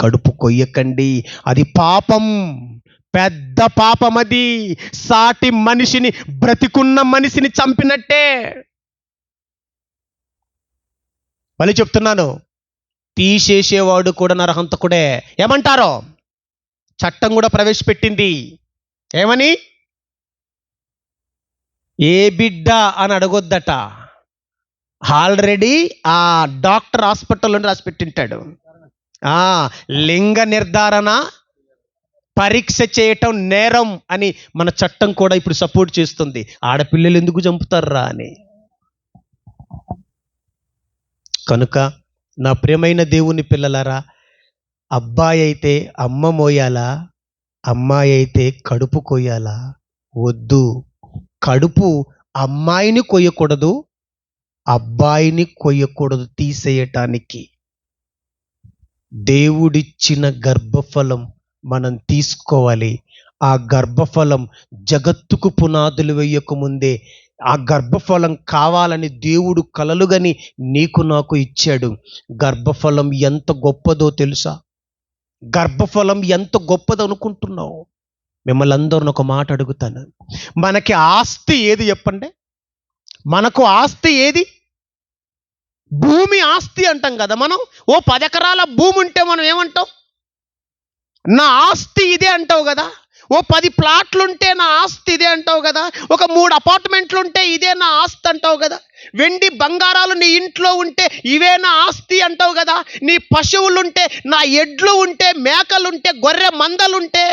కడుపు కొయ్యకండి. అది పాపం. పెద్ద పాపం అది సాటి మనిషిని బ్రతికున్న మనిషిని చంపినట్టే. మళ్ళీ చెప్తున్నాను. తీసేసేవాడు కూడా నరహంతకుడే. ఏమంటారో? చట్టం కూడా ప్రవేశపెట్టింది. ఏమని? ఏ బిడ్డ అని అడగొద్దట. ఆల్రెడీ ఆ డాక్టర్ హాస్పిటల్లో రాసి పెట్టింటాడు లింగ నిర్ధారణ పరీక్ష చేయటం నేరం అని మన చట్టం కూడా ఇప్పుడు సపోర్ట్ చేస్తుంది. ఆడపిల్లలు ఎందుకు చంపుతారా అని. కనుక నా ప్రియమైన దేవుని పిల్లలారా అబ్బాయి అయితే అమ్మ మోయాలా అమ్మాయి అయితే కడుపు కొయ్యాలా? వద్దు. కడుపు అమ్మాయిని కొయ్యకూడదు అబ్బాయిని కొయ్యకూడదు తీసేయటానికి. దేవుడిచ్చిన గర్భఫలం మనం తీసుకోవాలి. ఆ గర్భఫలం జగత్తుకు పునాదులు వేయకముందే ఆ గర్భఫలం కావాలని దేవుడు కలలుగని నీకు నాకు ఇచ్చాడు. గర్భఫలం ఎంత గొప్పదో తెలుసా? గర్భఫలం ఎంత గొప్పదో అనుకుంటున్నావు? మిమ్మల్ని అందరిని ఒక మాట అడుగుతాను. మనకి ఆస్తి ఏది చెప్పండి? మనకు ఆస్తి ఏది? భూమి ఆస్తి అంటాం కదా మనం? ఓ పదెకరాల భూమి ఉంటే మనం ఏమంటాం? నా ఆస్తి ఇదే అంటావు కదా? ఓ పది ప్లాట్లుంటే నా ఆస్తి ఇదే అంటావు కదా? ఒక మూడు అపార్ట్మెంట్లు ఉంటే ఇదే నా ఆస్తి అంటావు కదా? వెండి బంగారాలు నీ ఇంట్లో ఉంటే ఇవే నా ఆస్తి అంటావు కదా? నీ పశువులుంటే నా ఎడ్లు ఉంటే మేకలుంటే గొర్రె మందలుంటే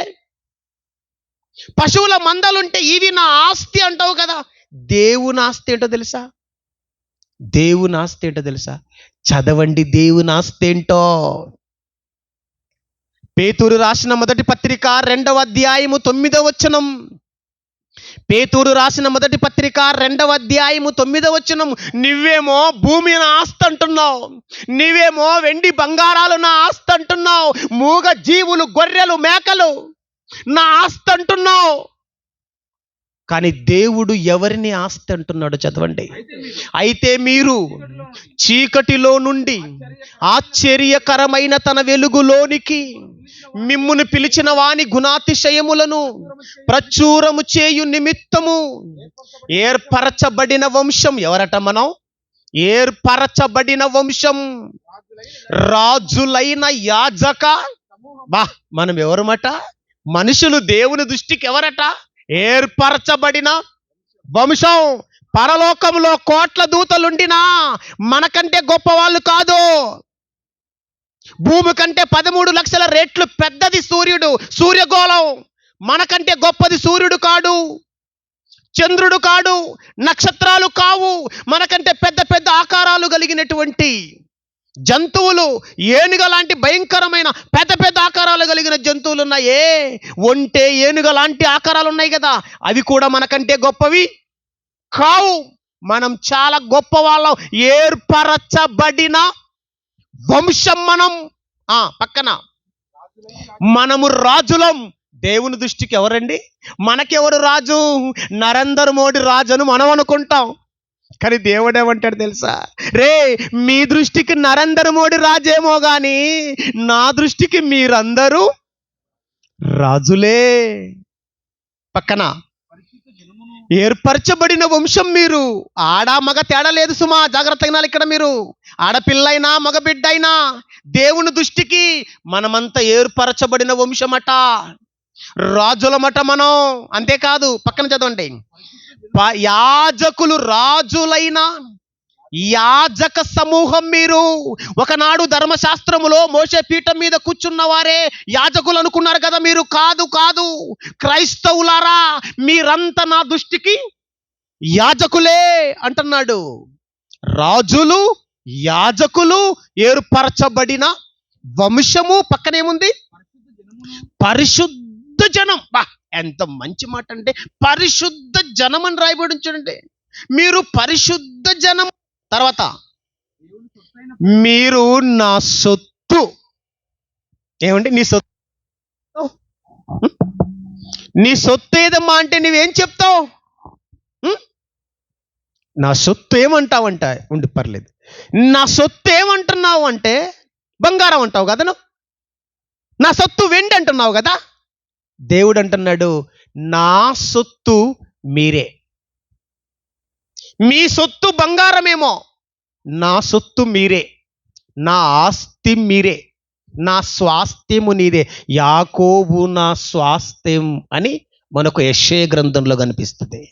పశువుల మందలుంటే ఇవి నా ఆస్తి అంటావు కదా? దేవుని ఆస్తి ఏంటో తెలుసా? దేవుని ఆస్తి ఏంటో తెలుసా? చదవండి దేవుని ఆస్తి ఏంటో. పేతూరు రాసిన మొదటి పత్రిక రెండవ అధ్యాయము తొమ్మిదవ వచనం. పేతూరు రాసిన మొదటి పత్రిక రెండవ అధ్యాయము తొమ్మిదవ వచనం. నువ్వేమో భూమి నా ఆస్తి అంటున్నావు. నువ్వేమో వెండి బంగారాలు నా ఆస్తి అంటున్నావు. మూగ జీవులు గొర్రెలు మేకలు నా ఆస్తి అంటున్నావు. కానీ దేవుడు ఎవరిని ఆస్తి అంటున్నాడు చదవండి. అయితే మీరు చీకటిలో నుండి ఆశ్చర్యకరమైన తన వెలుగులోనికి మిమ్మును పిలిచిన వాని గుణాతిశయములను ప్రచురము చేయు నిమిత్తము ఏర్పరచబడిన వంశం ఎవరట మనం? ఏర్పరచబడిన వంశం రాజులైన యాజక? బా మనం ఎవరమట? మనుషులు దేవుని దృష్టికి ఎవరట? ఏర్పరచబడిన వంశం. పరలోకంలో కోట్ల దూతలుండినా మనకంటే గొప్ప వాళ్ళు కాదు. భూమి కంటే పదమూడు లక్షల రేట్లు పెద్దది సూర్యుడు సూర్యగోళం. మనకంటే గొప్పది సూర్యుడు కాడు. చంద్రుడు కాడు. నక్షత్రాలు కావు. మనకంటే పెద్ద పెద్ద ఆకారాలు కలిగినటువంటి జంతువులు ఏనుగ లాంటి భయంకరమైన పెద్ద పెద్ద ఆకారాలు కలిగిన జంతువులు ఉన్నాయే ఒంటే ఏనుగ లాంటి ఆకారాలు ఉన్నాయి కదా. అవి కూడా మనకంటే గొప్పవి కావు. మనం చాలా గొప్ప వాళ్ళం ఏర్పరచబడిన వంశం మనం. ఆ పక్కన. మనము రాజులం. దేవుని దృష్టికి ఎవరండి? మనకెవరు రాజు? నరేంద్ర మోడీ రాజు అని మనం అనుకుంటాం. కానీ దేవుడు ఏమంటాడు తెలుసా? రే మీ దృష్టికి నరేంద్ర మోడీ రాజేమో కానీ నా దృష్టికి మీరందరూ రాజులే. పక్కన ఏర్పరచబడిన వంశం మీరు. ఆడ మగ తేడా లేదు సుమా జాగ్రత్తగా ఇక్కడ మీరు. ఆడపిల్లైనా మగబిడ్డైనా దేవుని దృష్టికి మనమంతా ఏర్పరచబడిన వంశమట. రాజులమట మనం అంతేకాదు పక్కన చదవండి. యాజకులు రాజులైన యాజక సమూహం మీరు. ఒకనాడు ధర్మశాస్త్రములో మోసే పీఠం మీద కూర్చున్న వారే యాజకులు అనుకున్నారు కదా మీరు. కాదు కాదు. క్రైస్తవులారా మీరంతా నా దృష్టికి యాజకులే అంటున్నాడు. రాజులు యాజకులు ఏర్పరచబడిన వంశము పక్కనేముంది? పరిశుద్ధ జనం. బా ఎంత మంచి మాట అంటే పరిశుద్ధ జనం అని రాయబడి చూడండి. మీరు పరిశుద్ధ జనం. తర్వాత మీరు నా సొత్తు. ఏమండి? నీ సొత్తు. నీ సొత్తు ఏదమ్మా అంటే నువ్వేం చెప్తావు? నా సొత్తు ఏమంటావంట? ఉండి పర్లేదు. నా సొత్తు ఏమంటున్నావు అంటే బంగారం అంటావు కదా నువ్వు. నా సొత్తు వెండి అంటున్నావు కదా? దేవుడు అంటున్నాడు నా సొత్తు మీరే. మీ సొత్తు బంగారమేమో. నా సొత్తు మీరే. నా ఆస్తి మీరే. నా స్వాస్థ్యము నీదే. యాకోబు నా స్వాస్థ్యం అని మనకు యశయ గ్రంథంలో కనిపిస్తుంది.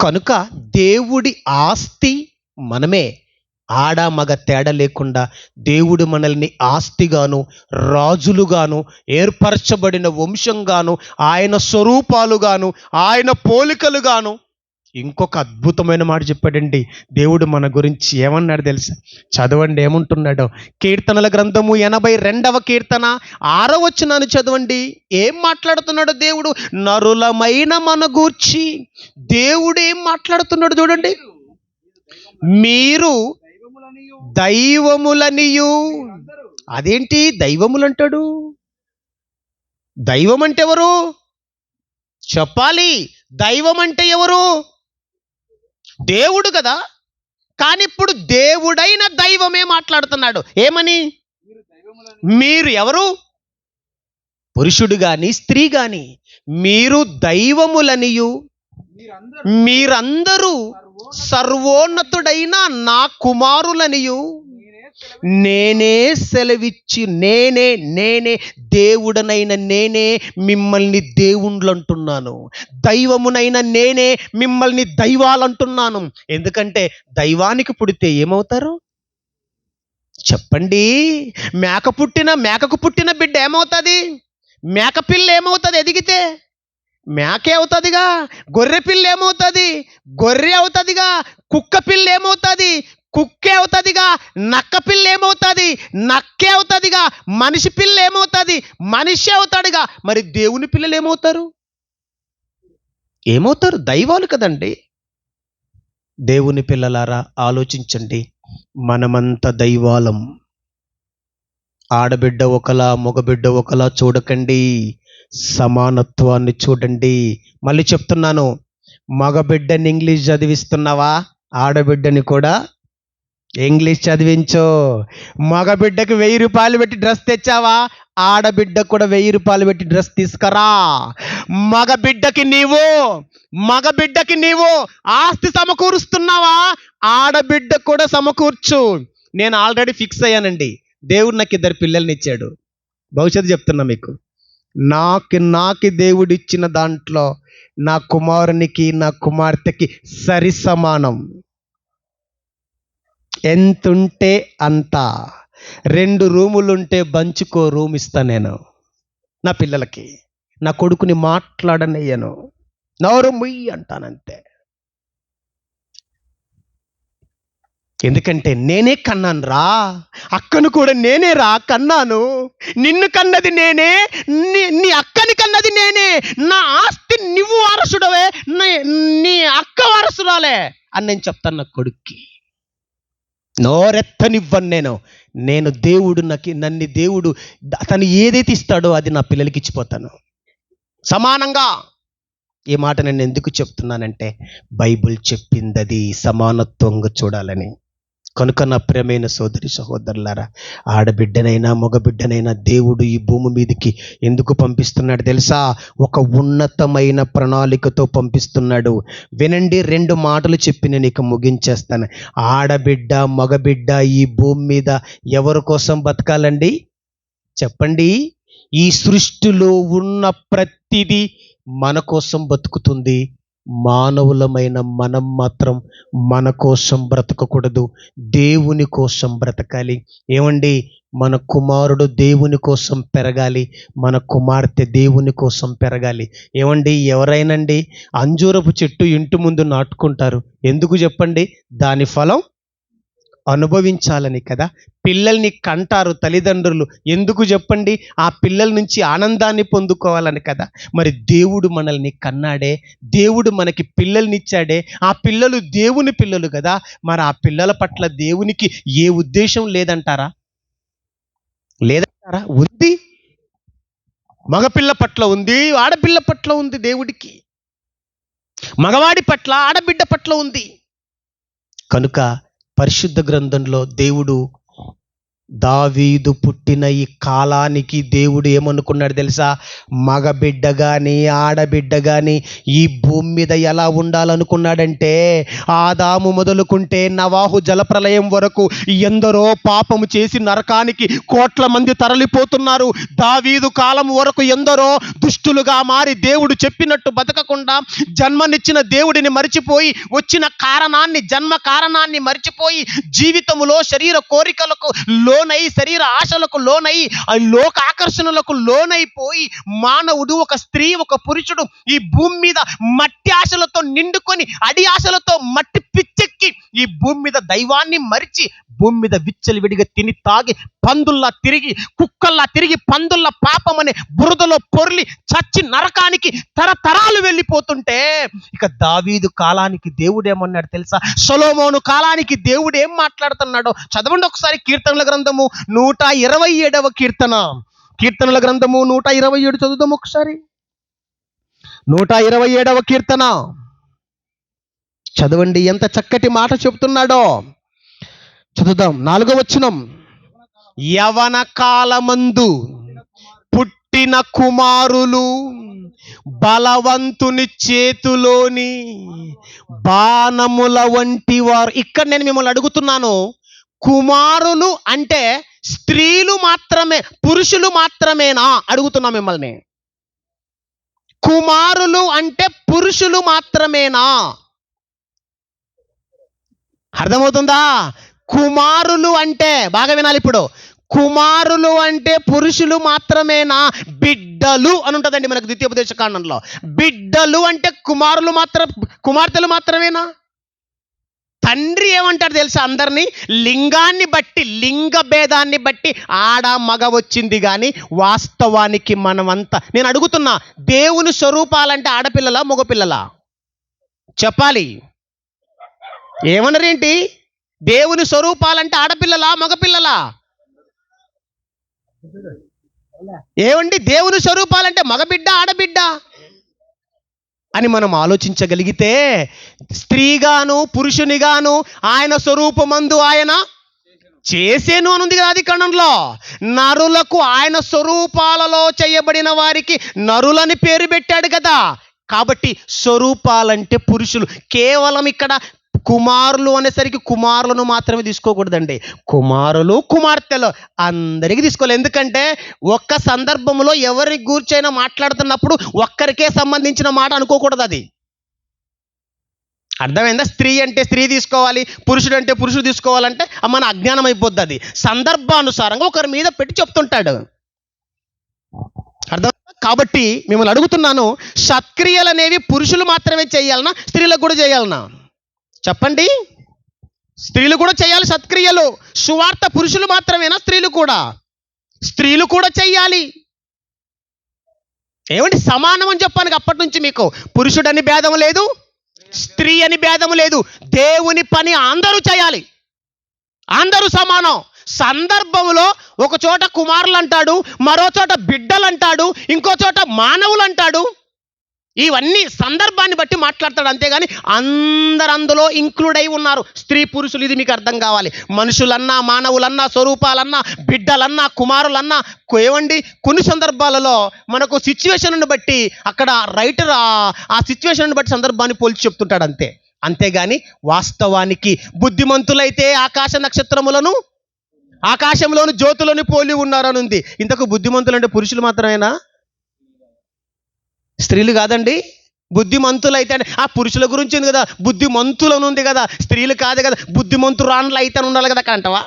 కనుక దేవుడి ఆస్తి మనమే. ఆడ మగ తేడా లేకుండా దేవుడు మనల్ని ఆస్తిగాను రాజులుగాను ఏర్పరచబడిన వంశంగాను ఆయన స్వరూపాలుగాను ఆయన పోలికలుగాను ఇంకొక అద్భుతమైన మాట చెప్పాడండి. దేవుడు మన గురించి ఏమన్నాడు తెలుసా? చదవండి ఏముంటున్నాడో? కీర్తనల గ్రంథము ఎనభై రెండవ కీర్తన ఆరవచనాన్ని చదవండి. ఏం మాట్లాడుతున్నాడు దేవుడు? నరులమైన మన గూర్చి దేవుడు ఏం మాట్లాడుతున్నాడు చూడండి. మీరు దైవములనియు. అదేంటి దైవములు అంటాడు దైవం అంటే ఎవరు చెప్పాలి. దైవం అంటే ఎవరు? దేవుడు కదా. కానీ ఇప్పుడు దేవుడైన దైవమే మాట్లాడుతున్నాడు. ఏమని? మీరు ఎవరు? పురుషుడు గాని స్త్రీ గాని మీరు దైవములనియు. మీరందరూ. సర్వోన్నతుడైన నా కుమారులనియు. నేనే సెలవిచ్చి నేనే నేనే దేవుడనైన నేనే మిమ్మల్ని దేవుండ్లంటున్నాను అంటున్నాను దైవమునైన నేనే మిమ్మల్ని దైవాలంటున్నాను. ఎందుకంటే దైవానికి పుడితే ఏమవుతారు? చెప్పండి. మేక పుట్టిన మేకకు పుట్టిన బిడ్డ ఏమవుతుంది? మేక పిల్ల ఏమవుతుంది ఎదిగితే? మేకే అవుతుందిగా గొర్రె పిల్ల ఏమవుతుంది గొర్రె అవుతుందిగా కుక్క పిల్ల ఏమవుతుంది కుక్కే అవుతుందిగా నక్క పిల్ల ఏమవుతుంది నక్కే అవుతుందిగా మనిషి పిల్ల ఏమవుతుంది మనిషి అవుతాడుగా. మరి దేవుని పిల్లలు ఏమవుతారు? ఏమవుతారు? దైవాలు కదండి. దేవుని పిల్లలారా ఆలోచించండి. మనమంత దైవాలం. ఆడబిడ్డ ఒకలా మగబిడ్డ ఒకలా చూడకండి. సమానత్వాన్ని చూడండి. మళ్ళీ చెప్తున్నాను మగబిడ్డని ఇంగ్లీష్ చదివిస్తున్నావా? ఆడబిడ్డని కూడా ఇంగ్లీష్ చదివించు. మగబిడ్డకి వెయ్యి రూపాయలు పెట్టి డ్రెస్ తెచ్చావా? ఆడబిడ్డకు కూడా వెయ్యి రూపాయలు పెట్టి డ్రెస్ తీసుకురా. మగబిడ్డకి నీవు మగబిడ్డకి నీవు ఆస్తి సమకూరుస్తున్నావా? ఆడబిడ్డకు కూడా సమకూర్చు. నేను ఆల్రెడీ ఫిక్స్ అయ్యానండి. దేవుడు నాకు ఇద్దరు పిల్లల్ని ఇచ్చాడు. భవిష్యత్తు చెప్తున్నా మీకు. నాకు నాకు దేవుడిచ్చిన దాంట్లో నా కుమారునికి నా కుమార్తెకి సరి సమానం. ఎంతుంటే అంత. రెండు రూములుంటే బంచుకో రూమ్ ఇస్తా నేను. నా పిల్లలకి. నా కొడుకుని మాట్లాడనయ్యను నోరు ముయ్యి అంటానంతే. ఎందుకంటే నేనే కన్నాను రా. అక్కను కూడా నేనే రా కన్నాను. నిన్ను కన్నది నేనే నీ నీ అక్కని కన్నది నేనే. నా ఆస్తి నువ్వు వారసుడవే నీ నీ అక్క వారసురాలే అని నేను చెప్తాను నా కొడుక్కి. నోరెత్తనివ్వను నేను. నేను దేవుడు నాకు నన్ను దేవుడు తను ఏదైతే ఇస్తాడో అది నా పిల్లలకి ఇచ్చిపోతాను. సమానంగా ఈ మాట నేను ఎందుకు చెప్తున్నానంటే బైబిల్ చెప్పింది అది సమానత్వంగా చూడాలని. కనుక నా ప్రియమైన సోదరి సహోదరులారా ఆడబిడ్డనైనా మగబిడ్డనైనా దేవుడు ఈ భూమి మీదకి ఎందుకు పంపిస్తున్నాడు తెలుసా? ఒక ఉన్నతమైన ప్రణాళికతో పంపిస్తున్నాడు. వినండి రెండు మాటలు చెప్పి నేను ఇక ముగించేస్తాను. ఆడబిడ్డ మగబిడ్డ ఈ భూమి మీద ఎవరి కోసం బతకాలండి? చెప్పండి. ఈ సృష్టిలో ఉన్న ప్రతిదీ మన కోసం బతుకుతుంది. మానవులమైన మనం మాత్రం మన కోసం బ్రతకకూడదు దేవుని కోసం బ్రతకాలి. ఏమండి? మన కుమారుడు దేవుని కోసం పెరగాలి మన కుమార్తె దేవుని కోసం పెరగాలి. ఏమండి? ఎవరైనండి అంజూరపు చెట్టు ఇంటి ముందు నాటుకుంటారు. ఎందుకు చెప్పండి? దాని ఫలం అనుభవించాలని కదా? పిల్లల్ని కంటారు తల్లిదండ్రులు. ఎందుకు చెప్పండి? ఆ పిల్లల నుంచి ఆనందాన్ని పొందుకోవాలని కదా? మరి దేవుడు మనల్ని కన్నాడే. దేవుడు మనకి పిల్లల్ని ఇచ్చాడే ఆ పిల్లలు దేవుని పిల్లలు కదా? మరి ఆ పిల్లల పట్ల దేవునికి ఏ ఉద్దేశం లేదంటారా? లేదంటారా? ఉంది. మగపిల్ల పట్ల ఉంది. ఆడపిల్ల పట్ల ఉంది దేవుడికి. మగవాడి పట్ల ఆడబిడ్డ పట్ల ఉంది. కనుక పరిశుద్ధ గ్రంథంలో దేవుడు దావీదు పుట్టిన ఈ కాలానికి దేవుడు ఏమనుకున్నాడు తెలుసా? మగబిడ్డ కానీ ఆడబిడ్డ కానీ ఈ భూమి మీద ఎలా ఉండాలనుకున్నాడంటే ఆదాము మొదలుకుంటే నవాహు జలప్రలయం వరకు ఎందరో పాపము చేసి నరకానికి కోట్ల మంది తరలిపోతున్నారు. దావీదు కాలం వరకు ఎందరో దుష్టులుగా మారి దేవుడు చెప్పినట్టు బతకకుండా జన్మనిచ్చిన దేవుడిని మరిచిపోయి వచ్చిన కారణాన్ని జన్మ కారణాన్ని మరిచిపోయి జీవితములో శరీర కోరికలకు లోనై శరీర ఆశలకు లోనై ఆ లోక ఆకర్షణలకు లోనైపోయి మానవుడు ఒక స్త్రీ ఒక పురుషుడు ఈ భూమి మీద మట్టి ఆశలతో నిండుకొని అడి ఆశలతో మట్టి పిచ్చెక్కి ఈ భూమి మీద దైవాన్ని మరిచి భూమి మీద విచ్చలవిడిగా తిని తాగి పందుల్లా తిరిగి కుక్కల్లా తిరిగి పందుల్లా పాపమనే బురదలో పొర్లి చచ్చి నరకానికి తరతరాలు వెళ్ళిపోతుంటే ఇక దావీదు కాలానికి దేవుడేమన్నాడు తెలుసా? సొలోమోను కాలానికి దేవుడు ఏం మాట్లాడుతున్నాడో చదవండి ఒకసారి కీర్తనల గ్రంథం గ్రంథము నూట ఇరవై ఏడవ కీర్తన. కీర్తనల గ్రంథము నూట ఇరవై ఏడు చదువుదాం ఒకసారి. నూట ఇరవై ఏడవ కీర్తన. చదవండి ఎంత చక్కటి మాట చెప్తున్నాడో. చదువుదాం నాలుగో వచనం. యవన కాలమందు పుట్టిన కుమారులు బలవంతుని చేతిలోని బాణముల వంటి వారు. ఇక్కడ నేను మిమ్మల్ని అడుగుతున్నాను కుమారులు అంటే స్త్రీలు మాత్రమే పురుషులు మాత్రమేనా? అడుగుతున్నా మిమ్మల్ని. కుమారులు అంటే పురుషులు మాత్రమేనా? అర్థమవుతుందా? కుమారులు అంటే బాగా వినాలి ఇప్పుడు. కుమారులు అంటే పురుషులు మాత్రమేనా? బిడ్డలు అని ఉంటుందండి మనకు ద్వితీయోపదేశ కాండంలో. బిడ్డలు అంటే కుమారులు మాత్రం కుమార్తెలు మాత్రమేనా? తండ్రి ఏమంటారు తెలుసా అందరినీ? లింగాన్ని బట్టి లింగ భేదాన్ని బట్టి ఆడ మగ వచ్చింది కానీ వాస్తవానికి మనమంతా నేను అడుగుతున్నా దేవుని స్వరూపాలంటే ఆడపిల్లలా మగపిల్లలా? చెప్పాలి. ఏమన్నారేంటి? దేవుని స్వరూపాలంటే ఆడపిల్లలా మగపిల్లలా? ఏమండి? దేవుని స్వరూపాలంటే మగబిడ్డ ఆడబిడ్డ? అని మనం ఆలోచించగలిగితే స్త్రీగాను పురుషునిగాను ఆయన స్వరూపమందు ఆయన చేసేను అనుంది కదా అది కణంలో నరులకు ఆయన స్వరూపాలలో చేయబడిన వారికి నరులని పేరు పెట్టాడు కదా. కాబట్టి స్వరూపాలంటే పురుషులు. కేవలం ఇక్కడ కుమారులు అనేసరికి కుమారులను మాత్రమే తీసుకోకూడదండి. కుమారులు కుమార్తెలు అందరికీ తీసుకోవాలి. ఎందుకంటే ఒక్క సందర్భంలో ఎవరి గూర్చైనా మాట్లాడుతున్నప్పుడు ఒక్కరికే సంబంధించిన మాట అనుకోకూడదు అది. అర్థమైందా? స్త్రీ అంటే స్త్రీ తీసుకోవాలి పురుషుడు అంటే పురుషుడు తీసుకోవాలంటే మన అజ్ఞానం అయిపోద్ది అది. సందర్భానుసారంగా ఒకరి మీద పెట్టి చెప్తుంటాడు. అర్థం? కాబట్టి మిమ్మల్ని అడుగుతున్నాను సత్క్రియలు అనేవి పురుషులు మాత్రమే చేయాలన్నా స్త్రీలకు కూడా చేయాలన్నా చెప్పండి. స్త్రీలు కూడా చేయాలి సత్క్రియలు. సువార్త పురుషులు మాత్రమేనా స్త్రీలు కూడా? స్త్రీలు కూడా చెయ్యాలి ఏమండి సమానం అని చెప్పాను అప్పటి నుంచి మీకు. పురుషుడని భేదం లేదు స్త్రీ అని భేదం లేదు. దేవుని పని అందరూ చేయాలి. అందరూ సమానం. సందర్భంలో ఒక చోట కుమారులు అంటాడు మరో చోట బిడ్డలు అంటాడు ఇంకో చోట మానవులు అంటాడు ఇవన్నీ సందర్భాన్ని బట్టి మాట్లాడతాడు అంతేగాని అందరు అందులో ఇంక్లూడ్ అయి ఉన్నారు. స్త్రీ పురుషులు ఇది మీకు అర్థం కావాలి. మనుషులన్నా మానవులన్నా స్వరూపాలన్నా బిడ్డలన్నా కుమారులన్నా కొ- ఏమండి? కొన్ని సందర్భాలలో మనకు సిచ్యువేషన్ను బట్టి అక్కడ రైటర్ ఆ సిచ్యువేషన్ను బట్టి సందర్భాన్ని పోల్చి చెప్తుంటాడు అంతే. అంతేగాని వాస్తవానికి బుద్ధిమంతులైతే ఆకాశ నక్షత్రములను ఆకాశంలోని జ్యోతులను పోలి ఉన్నారని ఉంది ఇంతకు బుద్ధిమంతులు అంటే పురుషులు మాత్రమేనా? స్త్రీలు కాదండి బుద్ధిమంతులు అయితే అంటే ఆ పురుషుల గురించి ఉంది కదా బుద్ధిమంతులను ఉంది కదా స్త్రీలు కాదు కదా బుద్ధిమంతురాన్లు అయితే ఉండాలి కదా అంటవా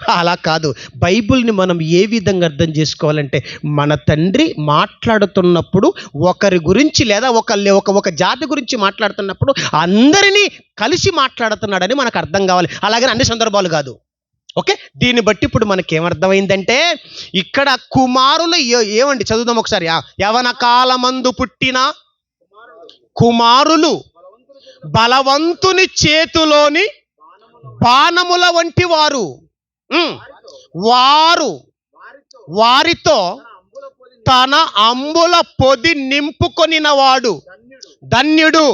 అలా కాదు. బైబిల్ని మనం ఏ విధంగా అర్థం చేసుకోవాలంటే మన తండ్రి మాట్లాడుతున్నప్పుడు ఒకరి గురించి లేదా ఒక ఒక ఒక జాతి గురించి మాట్లాడుతున్నప్పుడు అందరినీ కలిసి మాట్లాడుతున్నాడని మనకు అర్థం కావాలి. అలాగని అన్ని సందర్భాలు కాదు. ఓకే? దీన్ని బట్టి ఇప్పుడు మనకి ఏమర్థమైందంటే ఇక్కడ కుమారులు ఏమండి? చదువుదాం ఒకసారి. యవన కాలమందు పుట్టిన కుమారులు బలవంతుని చేతిలోని బాణముల వంటి వారు. ఉమ్, వారు వారితో తన అంబుల పొది నింపుకొనినవాడు ధన్యుడు.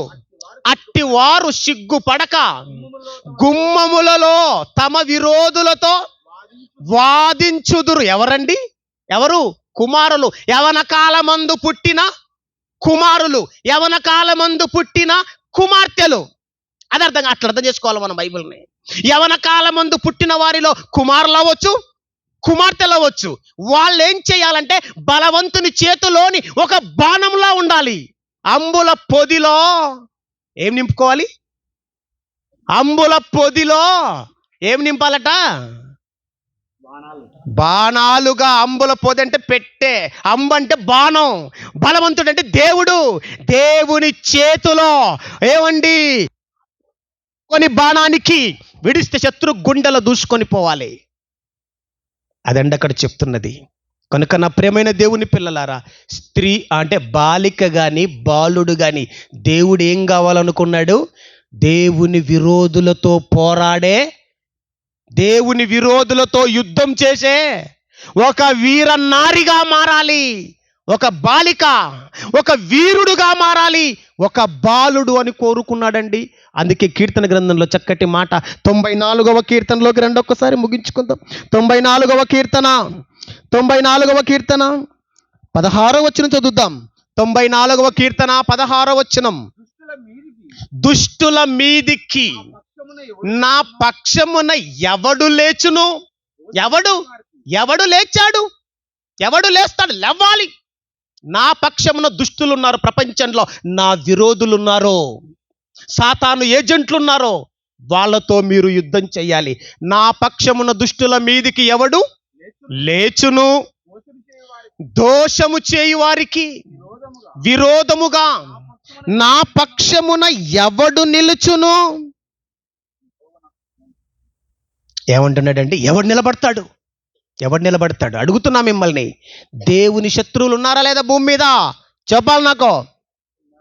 అట్టి వారు సిగ్గుపడక గుమ్మములలో తమ విరోధులతో వాదించుదురు. ఎవరండి? ఎవరు? కుమారులు. యవన కాలమందు పుట్టిన కుమారులు. యవన కాలమందు పుట్టిన కుమార్తెలు. అది అర్థం అట్లా అర్థం చేసుకోవాలి మనం బైబిల్ని. యవన కాలమందు పుట్టిన వారిలో కుమారులు అవ్వచ్చు కుమార్తెలు అవ్వచ్చు. వాళ్ళు ఏం చేయాలంటే బలవంతుని చేతిలోని ఒక బాణంలా ఉండాలి. అంబుల పొదిలో ఏం నింపుకోవాలి? అంబుల పొదిలో ఏం నింపాలట? బాణాలుగా అంబుల పొది అంటే పెట్టే అంబు అంటే బాణం బలవంతుడు అంటే దేవుడు. దేవుని చేతిలో ఏమండి? కొని బాణానికి విడిస్తే శత్రు గుండెలో దూసుకొని పోవాలి. అదండి అక్కడ చెప్తున్నది. కనుక నా ప్రియమైన దేవుని పిల్లలారా స్త్రీ అంటే బాలిక కానీ బాలుడు కానీ దేవుడు ఏం కావాలనుకున్నాడు? దేవుని విరోధులతో పోరాడే దేవుని విరోధులతో యుద్ధం చేసే ఒక వీర నారిగా మారాలి. ఒక బాలిక ఒక వీరుడుగా మారాలి. ఒక బాలుడు అని కోరుకున్నాడండి. అందుకే కీర్తన గ్రంథంలో చక్కటి మాట తొంభై నాలుగవ కీర్తనలోకి రెండు ఒక్కసారి ముగించుకుందాం. తొంభై నాలుగవ కీర్తన. తొంభై నాలుగవ కీర్తన పదహారవ వచనం చదువుదాం తొంభై నాలుగవ కీర్తన పదహారవ వచనం. దుష్టుల మీదికి నా పక్షమున ఎవడు లేచును? ఎవడు? ఎవడు లేచాడు? ఎవడు లేస్తాడు? లేవాలి. నా పక్షమున దుష్టులు ఉన్నారు ప్రపంచంలో. నా విరోధులు ఉన్నారు సాతాను ఏజెంట్లు ఉన్నారో వాళ్ళతో మీరు యుద్ధం చేయాలి. నా పక్షమున దుష్టుల మీదికి ఎవడు? లేచును దోషము చేయు వారికి విరోధముగా నా పక్షమున ఎవడు నిలుచును? ఏమంటున్నాడంటే ఎవడు నిలబడతాడు? ఎవడు నిలబడతాడు? అడుగుతున్నా మిమ్మల్ని. దేవుని శత్రువులు ఉన్నారా లేదా భూమి మీద? చెప్పాలి నాకు.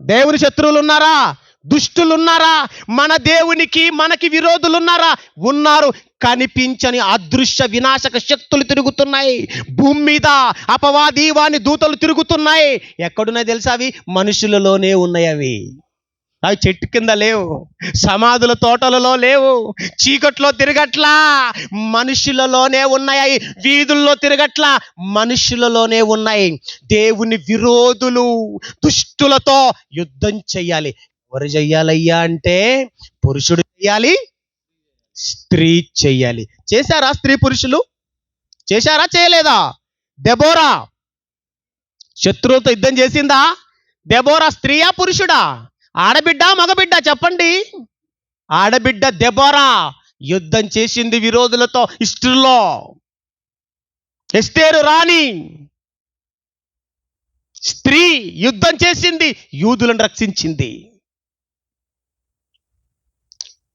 దేవుని శత్రువులు ఉన్నారా దుష్టులు ఉన్నారా మన దేవునికి మనకి విరోధులు ఉన్నారా ఉన్నారు. కనిపించని అదృశ్య వినాశక శక్తులు తిరుగుతున్నాయి. భూమి మీద అపవాది వాని దూతలు తిరుగుతున్నాయి. ఎక్కడున్నాయి తెలుసా అవి? మనుషులలోనే ఉన్నాయి అవి. అవి చెట్టు కింద లేవు. సమాధుల తోటలలో లేవు. చీకట్లో తిరగట్లా. మనుషులలోనే ఉన్నాయి వీధుల్లో తిరగట్లా. మనుషులలోనే ఉన్నాయి. దేవుని విరోధులు దుష్టులతో యుద్ధం చెయ్యాలి. ఎవరు చెయ్యాలయ్యా అంటే పురుషుడు చెయ్యాలి. స్త్రీ చెయ్యాలి చేశారా స్త్రీ పురుషులు? చేశారా చేయలేదా? దెబోరా శత్రువుతో యుద్ధం చేసిందా? దెబోరా స్త్రీయా పురుషుడా? ఆడబిడ్డ మగబిడ్డ చెప్పండి. ఆడబిడ్డ దెబోరా యుద్ధం చేసింది విరోధులతో ఇస్టుల్లో ఎస్టేరు రాణి. స్త్రీ యుద్ధం చేసింది యూదులను రక్షించింది.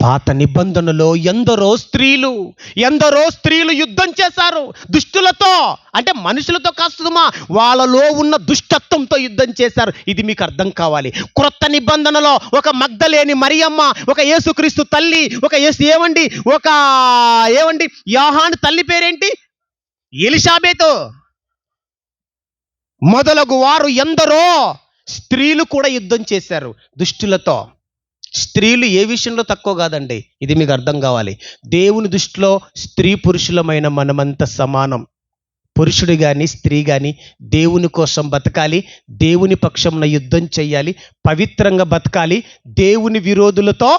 పాత నిబంధనలో ఎందరో స్త్రీలు ఎందరో స్త్రీలు యుద్ధం చేశారు. దుష్టులతో అంటే మనుషులతో కాస్తుమా వాళ్ళలో ఉన్న దుష్టత్వంతో యుద్ధం చేశారు. ఇది మీకు అర్థం కావాలి. క్రొత్త నిబంధనలో ఒక మగ్ధలేని మరియమ్మ ఒక యేసుక్రీస్తు తల్లి ఒక యేసు ఏమండి ఒక ఏమండి యాహాన్ తల్లి పేరేంటి? ఎలిషాబేతో. మొదలగు వారు ఎందరో స్త్రీలు కూడా యుద్ధం చేశారు. దుష్టులతో. స్త్రీలు ఏ విషయంలో తక్కువ కాదండి. ఇది మీకు అర్థం కావాలి. దేవుని దృష్టిలో స్త్రీ పురుషులమైన మనమంత సమానం. పురుషుడు కానీ స్త్రీ కానీ దేవుని కోసం బతకాలి. దేవుని పక్షంన యుద్ధం చేయాలి. పవిత్రంగా బతకాలి. దేవుని విరోధులతో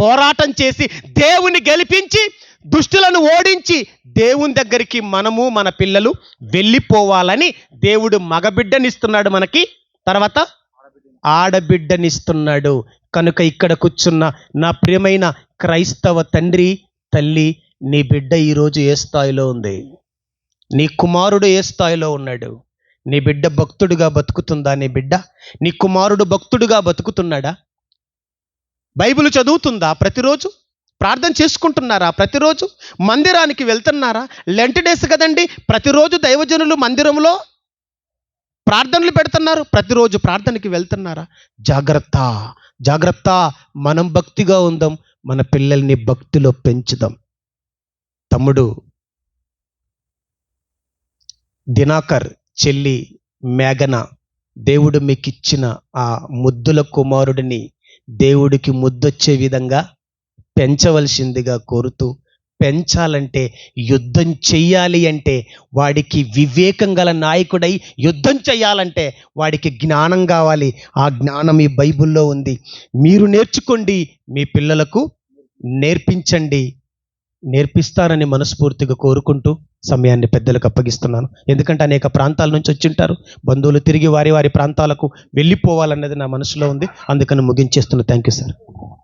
పోరాటం చేసి దేవుని గెలిపించి దుష్టులను ఓడించి దేవుని దగ్గరికి మనము మన పిల్లలు వెళ్ళిపోవాలని దేవుడు మగబిడ్డనిస్తున్నాడు మనకి. తర్వాత ఆడబిడ్డనిస్తున్నాడు. కనుక ఇక్కడ కూర్చున్న నా ప్రియమైన క్రైస్తవ తండ్రి తల్లి నీ బిడ్డ ఈరోజు ఏ స్థాయిలో ఉంది? నీ కుమారుడు ఏ స్థాయిలో ఉన్నాడు? నీ బిడ్డ భక్తుడుగా బతుకుతుందా నీ బిడ్డ? నీ కుమారుడు భక్తుడుగా బతుకుతున్నాడా? బైబిల్ చదువుతుందా ప్రతిరోజు? ప్రార్థన చేసుకుంటున్నారా ప్రతిరోజు? మందిరానికి వెళ్తున్నారా? లెంట్ డేస్ కదండి ప్రతిరోజు దైవజనులు మందిరంలో ప్రార్థనలు పెడుతున్నారు ప్రతిరోజు ప్రార్థనకి వెళ్తున్నారా? జాగ్రత్త. జాగ్రత్త మనం భక్తిగా ఉందాం మన పిల్లల్ని భక్తిలో పెంచుదాం. తమ్ముడు దినాకర్ చెల్లి మేఘన దేవుడు మీకు ఇచ్చిన ఆ ముద్దుల కుమారుడిని దేవుడికి ముద్దొచ్చే విధంగా పెంచవలసిందిగా కోరుతూ పెంచాలంటే యుద్ధం చెయ్యాలి అంటే వాడికి వివేకం గల నాయకుడై యుద్ధం చేయాలంటే వాడికి జ్ఞానం కావాలి. ఆ జ్ఞానం ఈ బైబిల్లో ఉంది. మీరు నేర్చుకోండి మీ పిల్లలకు నేర్పించండి. నేర్పిస్తారని మనస్ఫూర్తిగా కోరుకుంటూ సమయాన్ని పెద్దలకు అప్పగిస్తున్నాను. ఎందుకంటే అనేక ప్రాంతాల నుంచి వచ్చింటారు బంధువులు తిరిగి వారి వారి ప్రాంతాలకు వెళ్ళిపోవాలన్నది నా మనసులో ఉంది. అందుకని ముగించేస్తున్నా. Thank you sir.